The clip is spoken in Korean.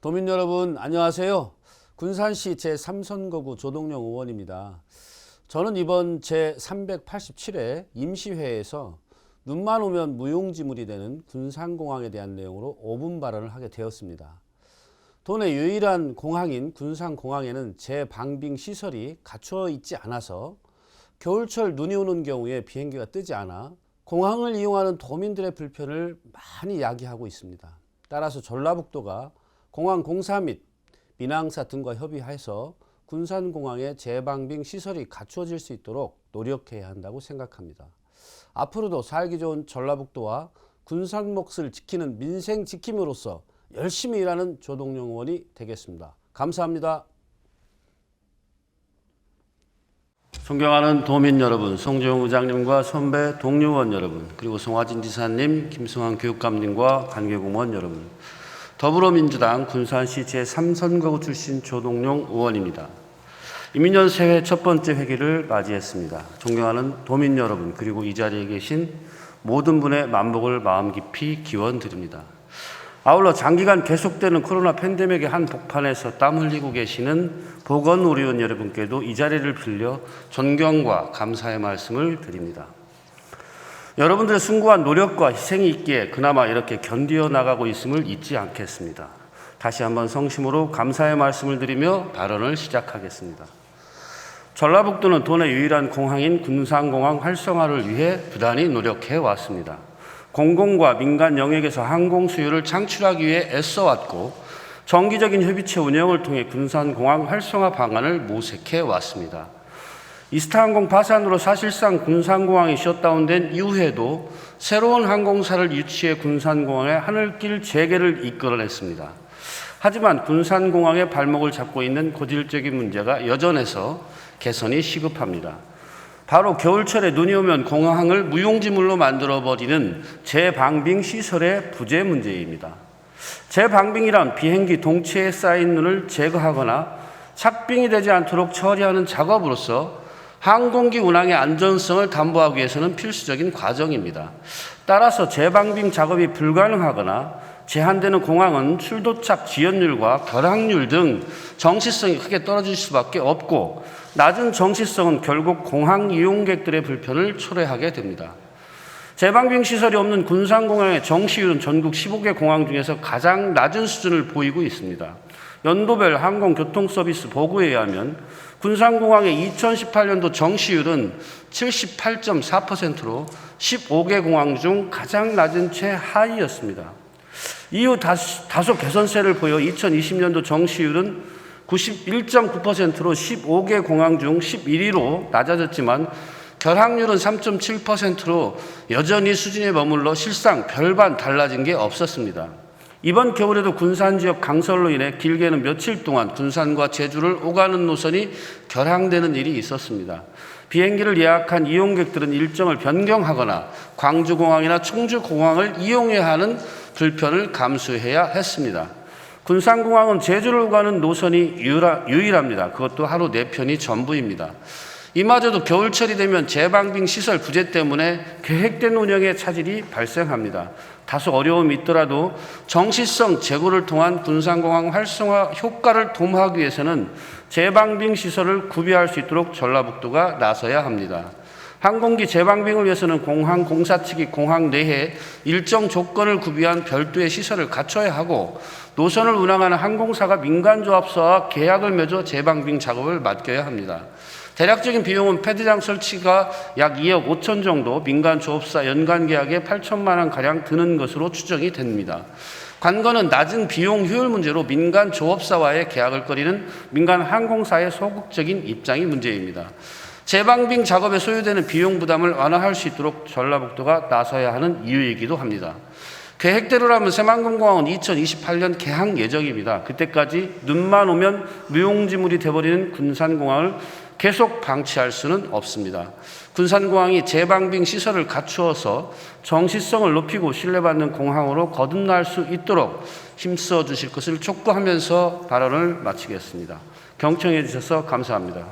도민 여러분 안녕하세요. 군산시 제3선거구 조동영 의원입니다. 저는 이번 제387회 임시회에서 눈만 오면 무용지물이 되는 군산공항에 대한 내용으로 5분 발언을 하게 되었습니다. 도내 유일한 공항인 군산공항에는 재방빙 시설이 갖추어 있지 않아서 겨울철 눈이 오는 경우에 비행기가 뜨지 않아 공항을 이용하는 도민들의 불편을 많이 야기하고 있습니다. 따라서 전라북도가 공항 공사 및 민항사 등과 협의해서 군산공항에 재방빙 시설이 갖추어질 수 있도록 노력해야 한다고 생각합니다. 앞으로도 살기 좋은 전라북도와 군산 몫을 지키는 민생 지킴으로써 열심히 일하는 조동영 의원이 되겠습니다. 감사합니다. 존경하는 도민 여러분, 송재용 의장님과 선배 동료 의원 여러분, 그리고 송하진 지사님, 김승환 교육감님과 관계공무원 여러분, 더불어민주당 군산시 제3선거구 출신 조동용 의원입니다. 이민년 새해 첫 번째 회기를 맞이했습니다. 존경하는 도민 여러분, 그리고 이 자리에 계신 모든 분의 만복을 마음 깊이 기원드립니다. 아울러 장기간 계속되는 코로나 팬데믹의 한 복판에서 땀 흘리고 계시는 보건의료원 여러분께도 이 자리를 빌려 존경과 감사의 말씀을 드립니다. 여러분들의 숭고한 노력과 희생이 있기에 그나마 이렇게 견디어 나가고 있음을 잊지 않겠습니다. 다시 한번 성심으로 감사의 말씀을 드리며 발언을 시작하겠습니다. 전라북도는 도내 유일한 공항인 군산공항 활성화를 위해 부단히 노력해 왔습니다. 공공과 민간 영역에서 항공 수요를 창출하기 위해 애써왔고 정기적인 협의체 운영을 통해 군산공항 활성화 방안을 모색해 왔습니다. 이스타항공 파산으로 사실상 군산공항이 셧다운된 이후에도 새로운 항공사를 유치해 군산공항의 하늘길 재개를 이끌어냈습니다. 하지만 군산공항의 발목을 잡고 있는 고질적인 문제가 여전해서 개선이 시급합니다. 바로 겨울철에 눈이 오면 공항을 무용지물로 만들어버리는 재방빙 시설의 부재 문제입니다. 재방빙이란 비행기 동체에 쌓인 눈을 제거하거나 착빙이 되지 않도록 처리하는 작업으로서 항공기 운항의 안전성을 담보하기 위해서는 필수적인 과정입니다. 따라서 재방빙 작업이 불가능하거나 제한되는 공항은 출도착 지연율과 결항률 등 정시성이 크게 떨어질 수밖에 없고 낮은 정시성은 결국 공항 이용객들의 불편을 초래하게 됩니다. 재방빙 시설이 없는 군산공항의 정시율은 전국 15개 공항 중에서 가장 낮은 수준을 보이고 있습니다. 연도별 항공교통 서비스 보고에 의하면 군산공항의 2018년도 정시율은 78.4%로 15개 공항 중 가장 낮은 최하위였습니다. 이후 다소 개선세를 보여 2020년도 정시율은 91.9%로 15개 공항 중 11위로 낮아졌지만 결항률은 3.7%로 여전히 수준에 머물러 실상 별반 달라진 게 없었습니다. 이번 겨울에도 군산 지역 강설로 인해 길게는 며칠 동안 군산과 제주를 오가는 노선이 결항되는 일이 있었습니다. 비행기를 예약한 이용객들은 일정을 변경하거나 광주공항이나 청주공항을 이용해야 하는 불편을 감수해야 했습니다. 군산공항은 제주를 가는 노선이 유일합니다. 그것도 하루 네 편이 전부입니다. 이마저도 겨울철이 되면 재방빙 시설 부재 때문에 계획된 운영에 차질이 발생합니다. 다소 어려움이 있더라도 정시성 재고를 통한 군산공항 활성화 효과를 도모하기 위해서는 재방빙 시설을 구비할 수 있도록 전라북도가 나서야 합니다. 항공기 재방빙을 위해서는 공항 공사 측이 공항 내에 일정 조건을 구비한 별도의 시설을 갖춰야 하고 노선을 운항하는 항공사가 민간조합사와 계약을 맺어 재방빙 작업을 맡겨야 합니다. 대략적인 비용은 패드장 설치가 약 2억 5천 정도, 민간 조업사 연간 계약에 8천만 원 가량 드는 것으로 추정이 됩니다. 관건은 낮은 비용 효율 문제로 민간 조업사와의 계약을 꺼리는 민간 항공사의 소극적인 입장이 문제입니다. 재방빙 작업에 소요되는 비용 부담을 완화할 수 있도록 전라북도가 나서야 하는 이유이기도 합니다. 계획대로라면 새만금공항은 2028년 개항 예정입니다. 그때까지 눈만 오면 무용지물이 돼버리는 군산공항을 계속 방치할 수는 없습니다. 군산공항이 재방빙 시설을 갖추어서 정시성을 높이고 신뢰받는 공항으로 거듭날 수 있도록 힘써 주실 것을 촉구하면서 발언을 마치겠습니다. 경청해 주셔서 감사합니다.